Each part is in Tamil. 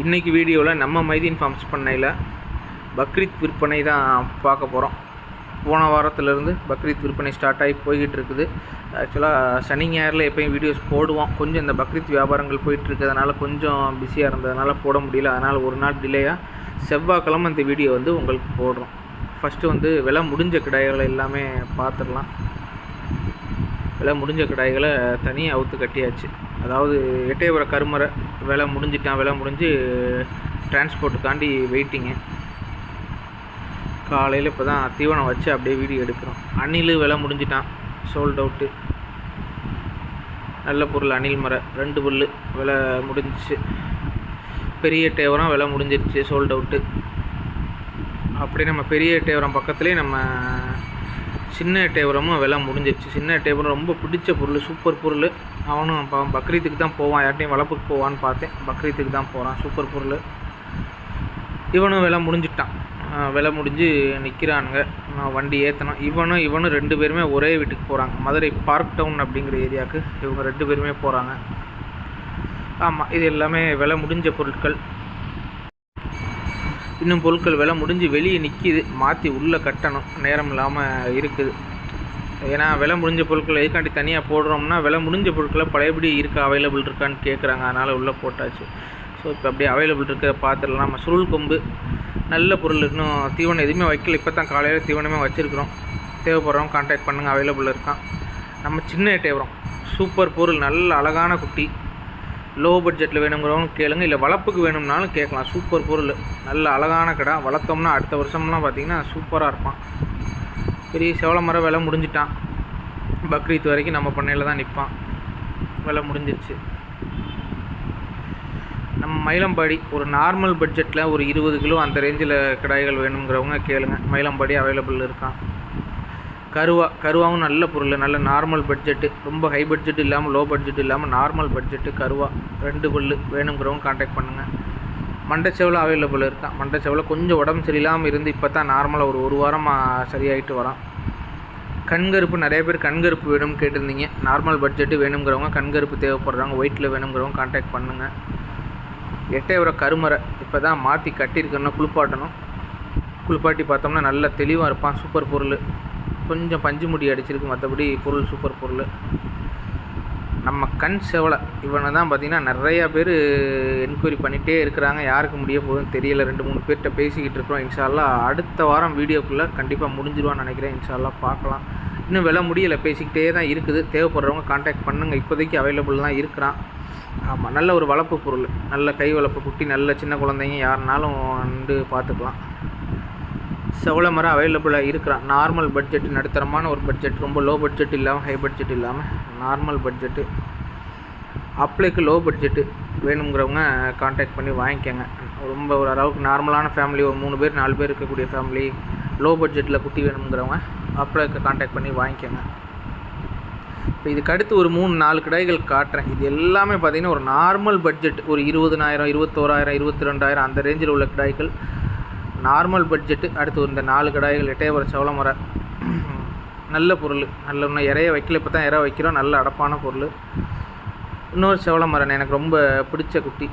இன்றைக்கி வீடியோவில் நம்ம மைதீன் ஃபார்ம்ஸ் பண்ணையில் பக்ரீத் விற்பனை தான் பார்க்க போகிறோம் போன வாரத்துலேருந்து பக்ரீத் விற்பனை ஸ்டார்ட் ஆகி போய்கிட்டு இருக்குது. ஆக்சுவலாக சனி ஞாயிறில் எப்பயும் வீடியோஸ் போடுவோம். கொஞ்சம் இந்த பக்ரீத் வியாபாரங்கள் போயிட்டுருக்கிறதுனால கொஞ்சம் பிஸியாக இருந்ததுனால போட முடியல. அதனால் ஒரு நாள் டிலேயாக செவ்வாய்க்கிழமை இந்த வீடியோ வந்து உங்களுக்கு போடுறோம். ஃபஸ்ட்டு வந்து விலை முடிஞ்ச கிடாய்களை எல்லாமே பார்த்துடலாம். விலை முடிஞ்ச கிடாய்களை தனியாக அவுத்து கட்டியாச்சு. அதாவது எட்டயபுர கருமறை விலை முடிஞ்சிட்டான் விலை முடிஞ்சு டிரான்ஸ்போர்ட்டுக்காண்டி வெயிட்டிங்கு காலையில் இப்போ தான் தீவனம் வச்சு அப்படியே வீடியோ எடுக்கிறோம். அணில் விலை முடிஞ்சிட்டான் சோல்ட் அவுட்டு நல்ல பொருள் அணில் மரை ரெண்டு புல் விலை முடிஞ்சிச்சு. பெரிய டேவரம் விலை முடிஞ்சிருச்சு சோல்ட் அவுட்டு அப்படியே நம்ம பெரிய டேவரம் பக்கத்துலேயே நம்ம சின்ன டேவரமும் விலை முடிஞ்சிருச்சு. சின்ன டேவரம் ரொம்ப பிடிச்ச பொருள் சூப்பர் பொருள். அவனும் இப்போ பக்ரீத்துக்கு தான் போவான். யார்ட்டையும் வளர்ப்புக்கு போவான்னு பார்த்தேன். பக்ரீத்துக்கு தான் போகிறான் சூப்பர் பொருள். இவனும் விலை முடிஞ்சிட்டான். விலை முடிஞ்சு நிற்கிறானுங்க நான் வண்டி ஏற்றணும் இவனும் இவனும் ரெண்டு பேருமே ஒரே வீட்டுக்கு போகிறாங்க மதுரை பார்க் டவுன் அப்படிங்கிற ஏரியாவுக்கு இவங்க ரெண்டு பேருமே போகிறாங்க ஆமாம் இது எல்லாமே விலை முடிஞ்ச பொருட்கள். இன்னும் பொருட்கள் விலை முடிஞ்சு வெளியே நிற்கிது மாற்றி உள்ளே கட்டணும். நேரம் இல்லாமல் இருக்குது. ஏன்னா விலை முடிஞ்ச பொருட்கள் எதுக்காண்டி தனியாக போடுறோம்னா விலை முடிஞ்ச பொருட்களை பழையபடி இருக்கா அவைலபிள் இருக்கான்னு கேட்குறாங்க அதனால் உள்ளே போட்டாச்சு. ஸோ இப்போ அப்படியே அவைலபிள் இருக்கிற பார்த்துடலாம் நம்ம சுருள் கொம்பு நல்ல பொருள். இன்னும் தீவனம் எதுவுமே வைக்கல. இப்போ தான் காலையில் தீவனமே வச்சுருக்குறோம். தேவைப்படுறவங்க கான்டாக்ட் பண்ணுங்கள் அவைலபிள் இருக்கான். நம்ம சின்ன டேவரம் சூப்பர் பொருள். நல்ல அழகான குட்டி. லோ பட்ஜெட்டில் வேணுங்கிறவங்க கேளுங்க. இல்லை வளர்ப்புக்கு வேணும்னாலும் கேட்கலாம். சூப்பர் பொருள். நல்ல அழகான கடை. வளர்த்தோம்னா அடுத்த வருஷம்லாம் பார்த்திங்கன்னா சூப்பராக இருப்பான். பெரிய செவலமரம் விலை முடிஞ்சிட்டான். பக்ரீத் வரைக்கும் நம்ம பண்ணையில் தான் நிற்பான் விலை முடிஞ்சிருச்சு. நம்ம மயிலம்பாடி ஒரு நார்மல் பட்ஜெட்டில் ஒரு இருபது கிலோ அந்த ரேஞ்சில் கிடாய்கள் வேணுங்கிறவங்க கேளுங்க. மயிலம்பாடி அவைலபிள் இருக்கான். கருவா கருவாவும் நல்ல பொருள். நல்ல நார்மல் பட்ஜெட்டு ரொம்ப ஹை பட்ஜெட் இல்லாமல் லோ பட்ஜெட் இல்லாமல் நார்மல் பட்ஜெட்டு கருவா. ரெண்டு புல் வேணுங்கிறவங்க காண்டாக்ட் பண்ணுங்கள் மண்டச்செவலை அவைலபிள் இருக்கான் மண்டச்செவலை கொஞ்சம் உடம்பு சரியில்லாமல் இருந்து இப்போ தான் நார்மலாக ஒரு ஒரு வாரமாக சரியாயிட்டு வரான். கண்கருப்பு நிறைய பேர் கண்கருப்பு வேணும்னு கேட்டிருந்தீங்க. நார்மல் பட்ஜெட்டு வேணுங்கிறவங்க கண்கருப்பு தேவைப்படுறாங்க. ஒயிட்டில் வேணுங்கிறவங்க காண்டாக்ட் பண்ணுங்கள் எட்டையவர கருமறை. இப்போ தான் மாற்றி கட்டியிருக்கணும் குளிப்பாட்டணும். குளிப்பாட்டி பார்த்தோம்னா நல்ல தெளிவாக இருப்பான். சூப்பர் பொருள். கொஞ்சம் பஞ்சு முடி அடிச்சிருக்கு. மற்றபடி பொருள் சூப்பர் பொருள். நம்ம கண் செவலை. இவனை தான் பார்த்திங்கன்னா நிறையா பேர் என்கொயரி பண்ணிகிட்டே இருக்கிறாங்க. யாருக்கு முடிய போகுதுன்னு தெரியல. ரெண்டு மூணு பேர்கிட்ட பேசிக்கிட்டு இருக்கிறோம். இன்ஷால்லா அடுத்த வாரம் வீடியோக்குள்ளே கண்டிப்பாக முடிஞ்சிருவான்னு நினைக்கிறேன். இன்ஷால்லா பார்க்கலாம். இன்னும் விலை முடியலை. பேசிக்கிட்டே தான் இருக்குது. தேவைப்படுறவங்க காண்டாக்ட் பண்ணுங்கள் இப்போதைக்கு அவைலபிள் தான் இருக்கிறான். ஆமாம் நல்ல ஒரு வளர்ப்பு பொருள். நல்ல கை வளர்ப்பு குட்டி நல்ல சின்ன குழந்தைங்க. யாருனாலும் வந்து பார்த்துக்கலாம். செவல மரம் அவைலபிளாக இருக்கிறான் நார்மல் பட்ஜெட் நடுத்தரமான ஒரு பட்ஜெட் ரொம்ப லோ பட்ஜெட் இல்லாமல் ஹை பட்ஜெட் இல்லாமல் நார்மல் பட்ஜெட்டு அப்ளைக்கு லோ பட்ஜெட்டு வேணுங்கிறவங்க காண்டாக்ட் பண்ணி வாங்கிக்கோங்க. ரொம்ப ஒரு அளவுக்கு நார்மலான ஃபேமிலி ஒரு மூணு பேர் நாலு பேர் இருக்கக்கூடிய ஃபேமிலி லோ பட்ஜெட்டில் குட்டி வேணுங்கிறவங்க அப்ளைக்கு காண்டாக்ட் பண்ணி வாங்கிக்கோங்க. இப்போ இதுக்கு அடுத்து ஒரு மூணு நாலு கடைகள் காட்டுறேன். இது எல்லாமே பார்த்திங்கன்னா ஒரு நார்மல் பட்ஜெட் ஒரு இருபதனாயிரம் இருபத்தோராயிரம் இருபத்தி ரெண்டாயிரம் அந்த ரேஞ்சில் உள்ள கடாய்கள் நார்மல் பட்ஜெட்டு அடுத்து இந்த நாலு கடாய்கள் எட்டையபுர சவளமரை நல்ல பொருள். நல்ல இன்னும் இறைய வைக்கல இப்போ தான் இறை வைக்கிறோம். நல்ல அடப்பான பொருள். இன்னொரு செவளமரன் எனக்கு ரொம்ப பிடிச்ச குட்டி.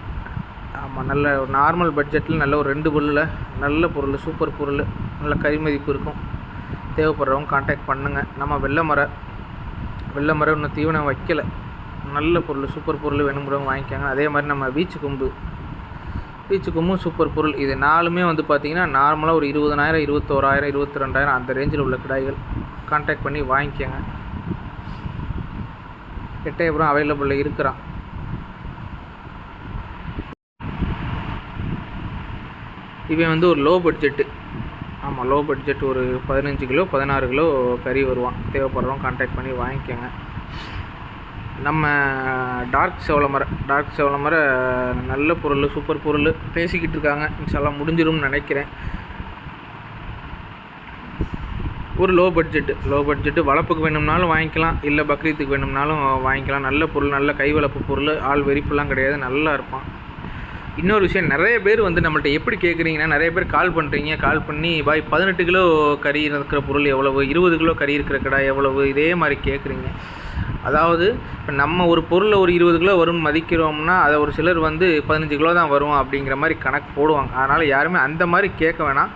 ஆமாம் நல்ல ஒரு நார்மல் பட்ஜெட்டில் நல்ல ஒரு ரெண்டு பொருளில் நல்ல பொருள் சூப்பர் பொருள். நல்ல கரிமதிப்பு இருக்கும். தேவைப்படுறவங்க காண்டாக்ட் பண்ணுங்கள் நம்ம வெள்ளை மர வெள்ளை மரம் இன்னும் தீவனம் வைக்கல. நல்ல பொருள் சூப்பர் பொருள் வேணுங்கிறவங்க வாங்கிக்காங்க. அதே மாதிரி நம்ம பீச்சு கொம்பு. பீச்சுக்குமும் சூப்பர் பொருள். இது நாலுமே வந்து பார்த்திங்கன்னா நார்மலாக ஒரு இருபதனாயிரம் இருபத்தோராயிரம் இருபத்தி ரெண்டாயிரம் அந்த ரேஞ்சில் உள்ள கிடாய்கள் கான்டாக்ட் பண்ணி வாங்கிக்கோங்க. எட்டயபுரம் அவைலபிளில் இருக்கிறான் இவன் வந்து ஒரு லோ பட்ஜெட்டு ஆமாம் லோ பட்ஜெட் ஒரு பதினஞ்சு கிலோ பதினாறு கிலோ கறி வருவான். தேவைப்படுறோம் கான்டாக்ட் பண்ணி வாங்கிக்கோங்க. நம்ம டார்க் செவலமரை டார்க் செவலமரை நல்ல பொருள் சூப்பர் பொருள் பேசிக்கிட்டு இருக்காங்க. இன்ஷால்லாம் முடிஞ்சிடும்னு நினைக்கிறேன். ஒரு லோ பட்ஜெட்டு லோ பட்ஜெட்டு வளர்ப்புக்கு வேணும்னாலும் வாங்கிக்கலாம். இல்லை பக்ரீத்துக்கு வேணும்னாலும் வாங்கிக்கலாம். நல்ல பொருள் நல்ல கை வளர்ப்பு பொருள் ஆள் வெறிப்புலாம் கிடையாது. நல்லா இருப்பான். இன்னொரு விஷயம் நிறைய பேர் வந்து நம்மள்ட்ட எப்படி கேட்குறீங்கன்னா நிறைய பேர் கால் பண்ணுறீங்க கால் பண்ணி பாய் பதினெட்டு கிலோ கறி இருக்கிற பொருள் எவ்வளவு? இருபது கிலோ கறி இருக்கிற கடை எவ்வளவு? இதே மாதிரி கேட்குறீங்க அதாவது இப்போ நம்ம ஒரு பொருளை ஒரு இருபது கிலோ வரும்னு மதிக்கிறோம்னா அதை ஒரு சிலர் வந்து பதினஞ்சு கிலோ தான் வரும் அப்படிங்கிற மாதிரி கணக்கு போடுவாங்க. அதனால் யாருமே அந்த மாதிரி கேட்க வேணாம்.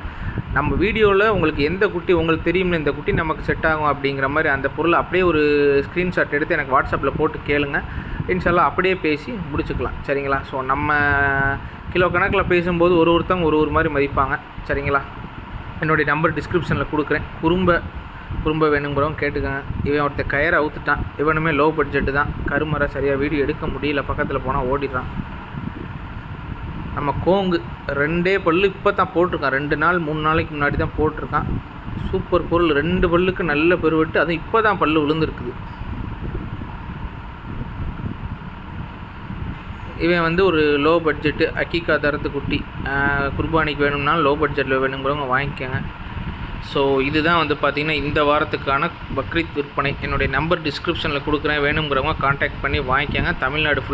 நம்ம வீடியோவில் உங்களுக்கு எந்த குட்டி உங்களுக்கு தெரியும்ல இந்த குட்டி நமக்கு செட் ஆகும் அப்படிங்கிற மாதிரி அந்த பொருளை அப்படியே ஒரு ஸ்க்ரீன்ஷாட் எடுத்து எனக்கு வாட்ஸ்அப்பில் போட்டு கேளுங்க. இன்ஷால்லாம் அப்படியே பேசி முடிச்சுக்கலாம். சரிங்களா? ஸோ நம்ம கிலோ கணக்கில் பேசும்போது ஒரு ஒருத்தவங்க ஒரு ஒரு மாதிரி மதிப்பாங்க. சரிங்களா? என்னுடைய நம்பர் டிஸ்கிரிப்ஷனில் கொடுக்குறேன். குறும்ப குறும்ப வேணுங்கிறவங்க கேட்டுக்கங்க இவன் ஒருத்தன் கயரை அவுத்துட்டான். இவனுமே லோ பட்ஜெட்டு தான். கருமரை சரியாக வீடியோ எடுக்க முடியல. பக்கத்தில் போனால் ஓடிடுறான். நம்ம கோங்கு ரெண்டே பல்லு இப்போ தான் போட்டிருக்கான். ரெண்டு நாள் மூணு நாளைக்கு முன்னாடி தான் போட்டிருக்கான். சூப்பர் பொருள். ரெண்டு பல்லுக்கு நல்ல பெருவெட்டு. அதுவும் இப்போ தான் பல்லு விழுந்துருக்குது. இவன் வந்து ஒரு லோ பட்ஜெட்டு அக்கிகா தரத்து குட்டி. குர்பானிக்கு வேணும்னா லோ பட்ஜெட்டில் வேணுங்கிறவங்க வாங்கிக்கோங்க. ஸோ இதுதான் வந்து பார்த்திங்கன்னா இந்த வாரத்துக்கான பக்ரீத் விற்பனை. என்னுடைய நம்பர் டிஸ்கிரிப்ஷனில் கொடுக்குறேன். வேணுங்கிறவங்க காண்டாக்ட் பண்ணி வாங்கிக்கோங்க. தமிழ்நாடு ஃபுல்லாக